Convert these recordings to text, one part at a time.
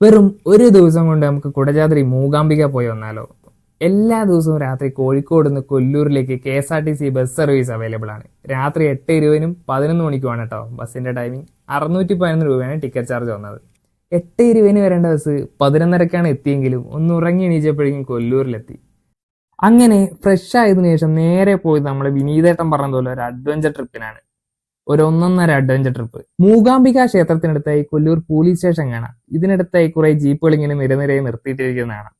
വെറും ഒരു ദിവസം കൊണ്ട് നമുക്ക് കുടജാദ്രി മൂകാംബിക പോയി വന്നാലോ? എല്ലാ ദിവസവും രാത്രി കോഴിക്കോട് നിന്ന് കൊല്ലൂരിലേക്ക് K S R T C bus service available ആണ്. രാത്രി എട്ട് ഇരുപതിനും പതിനൊന്ന് മണിക്കുമാണ് കേട്ടോ ബസ്സിന്റെ ടൈമിംഗ് അറുന്നൂറ്റി പതിനൊന്ന് രൂപയാണ് ടിക്കറ്റ് ചാർജ് വന്നത്. എട്ട് ഇരുപതിന് വരേണ്ട ബസ് പതിനൊന്നരക്കാണ് എത്തിയെങ്കിലും ഒന്ന് ഉറങ്ങി എണീച്ചപ്പോഴേക്കും കൊല്ലൂരിലെത്തി. അങ്ങനെ ഫ്രഷ് ആയതിനു ശേഷം നേരെ പോയത് നമ്മുടെ വിനീതേട്ടൻ പറഞ്ഞതുപോലെ പോലെ ഒരു അഡ്വഞ്ചർ ട്രിപ്പിനാണ് ഒരു ഒന്നൊന്നര അഡ്വഞ്ചർ ട്രിപ്പ് മൂകാംബിക ക്ഷേത്രത്തിനടുത്തായി കൊല്ലൂർ പോലീസ് സ്റ്റേഷൻ കാണാം. ഇതിനടുത്തായി കുറെ ജീപ്പുകൾ ഇങ്ങനെ നിരനിരയെ നിർത്തിയിട്ടിരിക്കുന്നതാണ്.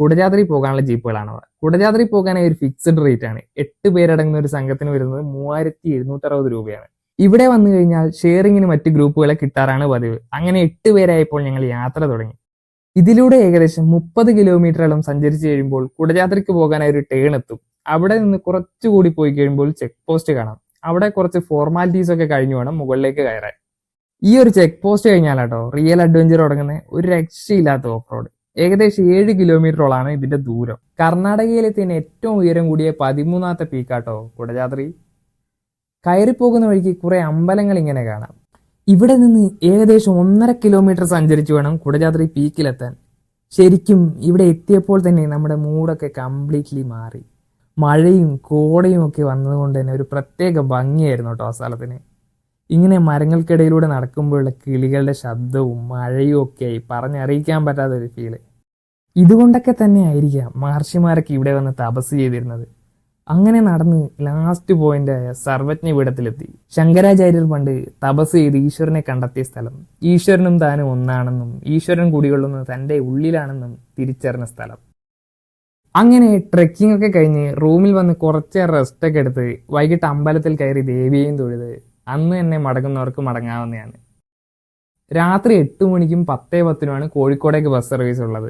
കുടജാദ്രി പോകാനുള്ള ജീപ്പുകളാണവ കുടജാദ്രി പോകാനായി ഒരു ഫിക്സഡ് റേറ്റ് ആണ്. എട്ട് പേരടങ്ങുന്ന ഒരു സംഘത്തിന് വരുന്നത് മൂവായിരത്തി എഴുന്നൂറ്റി അറുപത് രൂപയാണ്. ഇവിടെ വന്നു കഴിഞ്ഞാൽ ഷെയറിങ്ങിന് മറ്റ് ഗ്രൂപ്പുകളെ കിട്ടാറാണ് പതിവ്. അങ്ങനെ എട്ട് പേരായപ്പോൾ ഞങ്ങൾ യാത്ര തുടങ്ങി. ഇതിലൂടെ ഏകദേശം മുപ്പത് കിലോമീറ്ററോളം സഞ്ചരിച്ചു കഴിയുമ്പോൾ കുടജാത്രയ്ക്ക് പോകാനായി ഒരു ടേൺ എത്തും. അവിടെ നിന്ന് കുറച്ചുകൂടി പോയി കഴിയുമ്പോൾ ചെക്ക് പോസ്റ്റ് കാണാം. അവിടെ കുറച്ച് ഫോർമാലിറ്റീസ് ഒക്കെ കഴിഞ്ഞു വേണം മുകളിലേക്ക് കയറാൻ. ഈ ഒരു ചെക്ക് പോസ്റ്റ് കഴിഞ്ഞാലാട്ടോ റിയൽ അഡ്വഞ്ചർ തുടങ്ങുന്ന ഒരു രക്ഷയില്ലാത്ത ഓഫ് റോഡ് ഏകദേശം ഏഴ് കിലോമീറ്ററോളാണ് ഇതിന്റെ ദൂരം. കർണാടകയിലെ തന്നെ ഏറ്റവും ഉയരം കൂടിയ പതിമൂന്നാമത്തെ പീക്കാട്ടോ കുടജാദ്രി കയറിപ്പോകുന്ന വഴിക്ക് കുറെ അമ്പലങ്ങൾ ഇങ്ങനെ കാണാം. ഇവിടെ നിന്ന് ഏകദേശം ഒന്നര കിലോമീറ്റർ സഞ്ചരിച്ചു വേണം കുടജാദ്രി പീക്കിലെത്താൻ ശരിക്കും ഇവിടെ എത്തിയപ്പോൾ തന്നെ നമ്മുടെ മൂഡൊക്കെ കംപ്ലീറ്റ്ലി മാറി. മഴയും കോടയും ഒക്കെ വന്നതുകൊണ്ട് തന്നെ ഒരു പ്രത്യേക ഭംഗിയായിരുന്നു കേട്ടോ ആ സ്ഥലത്തിന്. ഇങ്ങനെ മരങ്ങൾക്കിടയിലൂടെ നടക്കുമ്പോഴുള്ള കിളികളുടെ ശബ്ദവും മഴയും ഒക്കെയായി പറഞ്ഞറിയിക്കാൻ പറ്റാത്ത ഒരു ഫീൽ ഇതുകൊണ്ടൊക്കെ തന്നെ ആയിരിക്കാം മഹർഷിമാരൊക്കെ ഇവിടെ വന്ന് തപസ് ചെയ്തിരുന്നത്. അങ്ങനെ നടന്ന് ലാസ്റ്റ് പോയിന്റ് ആയ സർവജ്ഞ പീഠത്തിലെത്തി. ശങ്കരാചാര്യർ പണ്ട് തപസ് ചെയ്ത് ഈശ്വരനെ കണ്ടെത്തിയ സ്ഥലം. ഈശ്വരനും താനും ഒന്നാണെന്നും ഈശ്വരൻ കുടികൊള്ളുന്നത് തന്റെ ഉള്ളിലാണെന്നും തിരിച്ചറിഞ്ഞ സ്ഥലം. അങ്ങനെ ട്രെക്കിംഗ് ഒക്കെ കഴിഞ്ഞ് റൂമിൽ വന്ന് കുറച്ച് റെസ്റ്റ് ഒക്കെ എടുത്ത് വൈകിട്ട് അമ്പലത്തിൽ കയറി ദേവിയെയും തൊഴുത്. അന്ന് തന്നെ മടങ്ങുന്നവർക്ക് മടങ്ങാവുന്നതാണ്. രാത്രി എട്ട് മണിക്കും പത്തേ പത്തിനുമാണ് കോഴിക്കോടേക്ക് ബസ് സർവീസ് ഉള്ളത്.